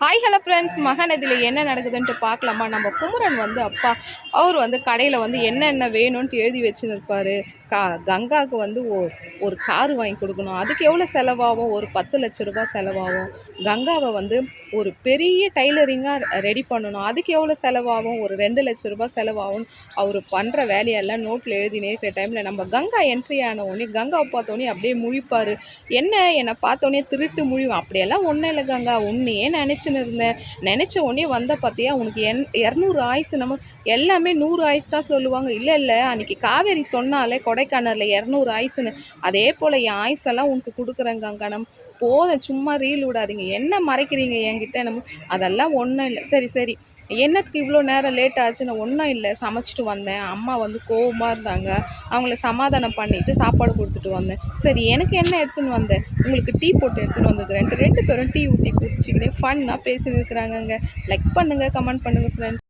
Hi hello friends மகாநதியில் என்ன நடக்குதுன்ட்டு பார்க்கலாமா? நம்ம குமரன் வந்து அப்பா அவர் வந்து கடையில் வந்து என்னென்ன வேணும்ன்ட்டு எழுதி வச்சுருப்பாரு. கா கங்காவுக்கு வந்து ஓ ஒரு கார் வாங்கி கொடுக்கணும். அதுக்கு எவ்வளோ செலவாகும்? ஒரு பத்து லட்ச ரூபா செலவாகும். கங்காவை வந்து ஒரு பெரிய டைலரிங்காக ரெடி பண்ணணும். அதுக்கு எவ்வளோ செலவாகும்? ஒரு ரெண்டு லட்ச ரூபா செலவாகும். அவர் பண்ணுற வேலையெல்லாம் நோட்டில் எழுதினே இருக்கிற டைமில் நம்ம கங்கா என்ட்ரி ஆன உடனே கங்காவை பார்த்தோன்னே அப்படியே முழிப்பார். என்ன? என்னை பார்த்தோன்னே திருட்டு முழிவும் அப்படியெல்லாம் ஒன்றும் இல்லை கங்கா. உன்னையே நினச்சி நினச்சின்னு இருந்தேன். நினச்ச உடனே வந்த பார்த்தியா உனக்கு என் இரநூறு ஆயுசு நம்ம எல்லாமே நூறு ஆயுசு தான் சொல்லுவாங்க. இல்லை இல்லை அன்றைக்கி காவேரி சொன்னாலே கொடைக்கானலில் இரநூறு ஆயுசுன்னு. அதே போல் என் ஆயுசெல்லாம் உனக்கு கொடுக்குறேங்க கங்கா நம்ம போதும் சும்மா ரீல் விடாதீங்க. என்ன மறைக்கிறீங்க என்கிட்ட நம்ம அதெல்லாம் ஒன்றும் இல்லை. சரி சரி. என்னத்துக்கு இவ்வளோ நேரம் லேட் ஆச்சுன்னு ஒன்றும் இல்லை. சமைச்சிட்டு வந்தேன். அம்மா வந்து கோபமாக இருந்தாங்க. அவங்கள சமாதானம் பண்ணிவிட்டு சாப்பாடு கொடுத்துட்டு வந்தேன். சரி எனக்கு என்ன எடுத்துன்னு வந்தேன் உங்களுக்கு டீ போட்டு எடுத்துன்னு வந்தது. ரெண்டு ரெண்டு பேரும் டீ ஊற்றி குடிச்சிக்கிட்டே ஃபன்னாக பேசின்னு இருக்கிறாங்கங்க. லைக் பண்ணுங்கள் கமெண்ட் பண்ணுங்கள் ஃப்ரெண்ட்ஸ்